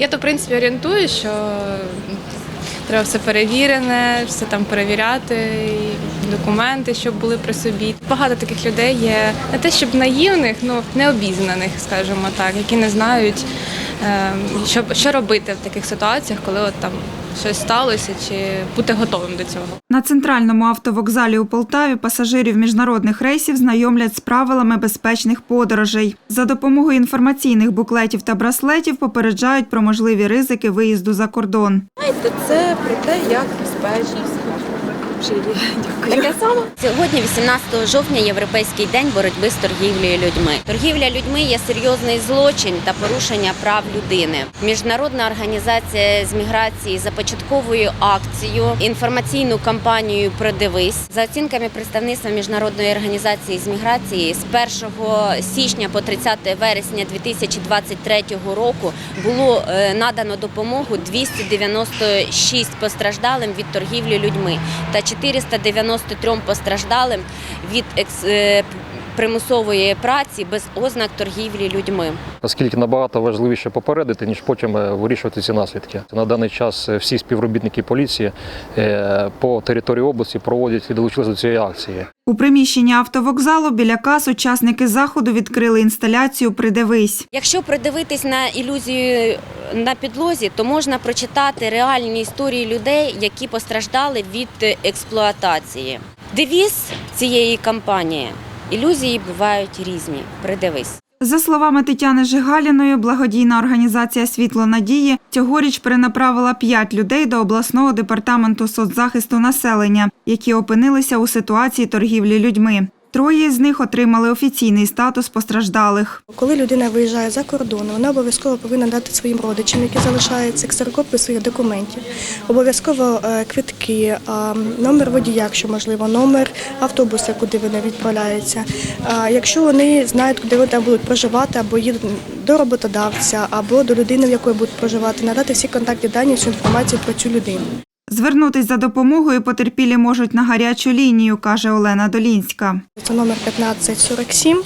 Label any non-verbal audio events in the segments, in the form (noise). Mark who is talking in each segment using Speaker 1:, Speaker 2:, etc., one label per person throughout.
Speaker 1: Я то в принципі орієнтую, що треба все перевірене, все там перевіряти, і документи, щоб були при собі. Багато таких людей є не те, щоб наївних, ну необізнаних, скажімо так, які не знають, що, що робити в таких ситуаціях, коли от там щось сталося, чи бути готовим до цього.
Speaker 2: На центральному автовокзалі у Полтаві пасажирів міжнародних рейсів знайомлять з правилами безпечних подорожей. За допомогою інформаційних буклетів та браслетів попереджають про можливі ризики виїзду за кордон.
Speaker 3: Знаєте, це про те, як безпечно жити. (laughs) Дякую. Таке саме.
Speaker 4: Сьогодні, 18 жовтня, європейський день боротьби з торгівлею людьми. Торгівля людьми є серйозний злочин та порушення прав людини. Міжнародна організація з міграції започатковує акцію інформаційну кампанію Продивись за оцінками представництва міжнародної організації з міграції з 1 січня по 30 вересня 2023 року було е, надано допомогу 296 постраждалим від торгівлі людьми та 493 постраждалим від екс- е, примусової праці без ознак торгівлі людьми.
Speaker 5: оскільки набагато важливіше попередити, ніж потім е, вирішувати ці наслідки. На даний час е, всі співробітники поліції е, по території області проводять і долучилися до цієї акції.
Speaker 2: У приміщенні автовокзалу біля кас учасники заходу відкрили інсталяцію Придивись.
Speaker 4: Якщо придивитись на ілюзію на підлозі, то можна прочитати реальні історії людей, які постраждали від експлуатації. Девіз цієї кампанії ілюзії бувають різні. Придивись.
Speaker 2: За словами Тетяни Жигаліної, благодійна організація Світло надії цьогоріч перенаправила п'ять людей до обласного департаменту соцзахисту населення, які опинилися у ситуації торгівлі людьми. Троє з них отримали офіційний статус постраждалих.
Speaker 6: Коли людина виїжджає за кордон, вона обов'язково повинна дати своїм родичам, які залишаються ксерокопію своїх документів. Обов'язково е, квитки, номер водія, якщо можливо, номер автобуса, куди вони відправляються. Якщо вони знають, куди вони будуть проживати, або їдуть до роботодавця, або до людини, в якої будуть проживати, надати всі контактні дані, всю інформацію про цю людину.
Speaker 2: Звернутись за допомогою потерпілі можуть на гарячу лінію, каже Олена Долінська.
Speaker 6: Це номер 1547.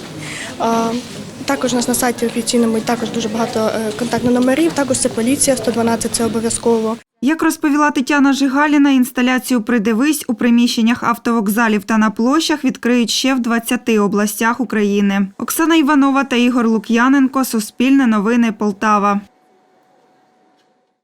Speaker 6: Також у нас на сайті офіційному також дуже багато е, контактних номерів. Також це поліція 112, це обов'язково.
Speaker 2: Як розповіла Тетяна Жигаліна, інсталяцію «Придивись» у приміщеннях автовокзалів та на площах відкриють ще в 20 областях України. Оксана Іванова та Ігор Лук'яненко. Суспільне новини Полтава.